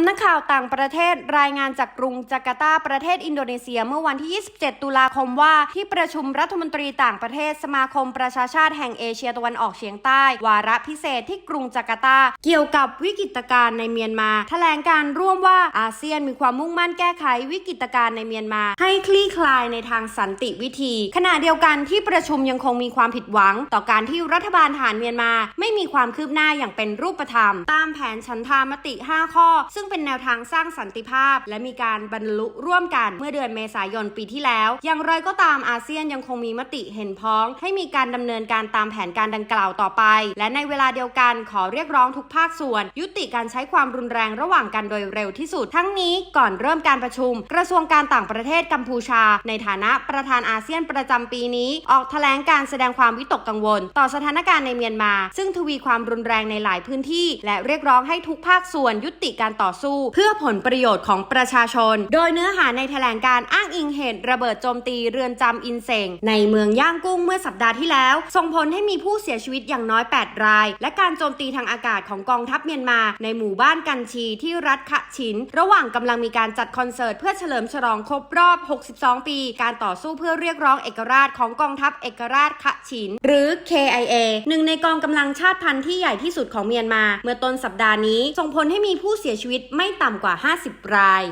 ำนักข่าวต่างประเทศรายงานจากกรุงจาการ์ตาประเทศอินโดนีเซียเมื่อวันที่ 27 ตุลาคมว่าที่ประชุมรัฐมนตรีต่างประเทศสมาคมประชาชาติแห่งเอเชียตะวันออกเฉียงใต้ วาระพิเศษที่กรุงจาการ์ตา เกี่ยวกับวิกฤตการณ์ในเมียนมา แถลงการร่วมว่าอาเซียนมีความมุ่งมั่นแก้ไขวิกฤตการณ์ในเมียนมา ให้คลี่คลายในทางสันติวิธี ขณะเดียวกันที่ประชุมยังคงมีความผิดหวัง ต่อการที่รัฐบาลทหารเมียนมา ไม่มีความคืบหน้าอย่างเป็นรูปธรรม ตามแผนฉันทามติ 5 ข้อ ซึ่งเป็นแนวทางสร้างสันติภาพ และมีการบรรลุร่วมกันเมื่อเดือนเมษายนปีที่แล้ว อย่างไรก็ตามอาเซียนยังคงมีมติเห็นพ้อง ให้มีการดำเนินการตามแผนการดังกล่าวต่อไป และในเวลาเดียวกันขอเรียกร้องทุกภาคส่วน ยุติการใช้ความรุนแรงระหว่างกันโดยเร็วที่สุด ทั้งนี้ก่อนเริ่มการประชุม กระทรวงการต่างประเทศกัมพูชา ในฐานะประธานอาเซียนประจำปีนี้ ออกแถลงการแสดงความวิตกกังวล ต่อสถานการณ์ในเมียนมา ซึ่งทวีความรุนแรงในหลายพื้นที่ และเรียกร้องให้ทุกภาคส่วนยุติการต่อสู้ เพื่อผลประโยชน์ของประชาชน โดยเนื้อหาในแถลงการอ้างอิงเหตุระเบิดโจมตีเรือนจำอินเซงในเมืองย่างกุ้งเมื่อสัปดาห์ที่แล้ว ส่งผลให้มีผู้เสียชีวิตอย่างน้อย 8 ราย และการโจมตีทางอากาศของกองทัพเมียนมาในหมู่บ้านกันชีที่รัฐขะฉิน ระหว่างกำลังมีการจัดคอนเสิร์ตเพื่อเฉลิมฉลองครบรอบ 62 ปี การต่อสู้เพื่อเรียกร้องเอกราชของกองทัพเอกราชขะฉิน หรือ KIA หนึ่งในกองกำลังชาติพันธุ์ที่ใหญ่ที่สุดของเมียนมา เมื่อต้นสัปดาห์นี้ส่งผลให้มีผู้เสียชีวิตไม่ต่ำกว่า 50 ราย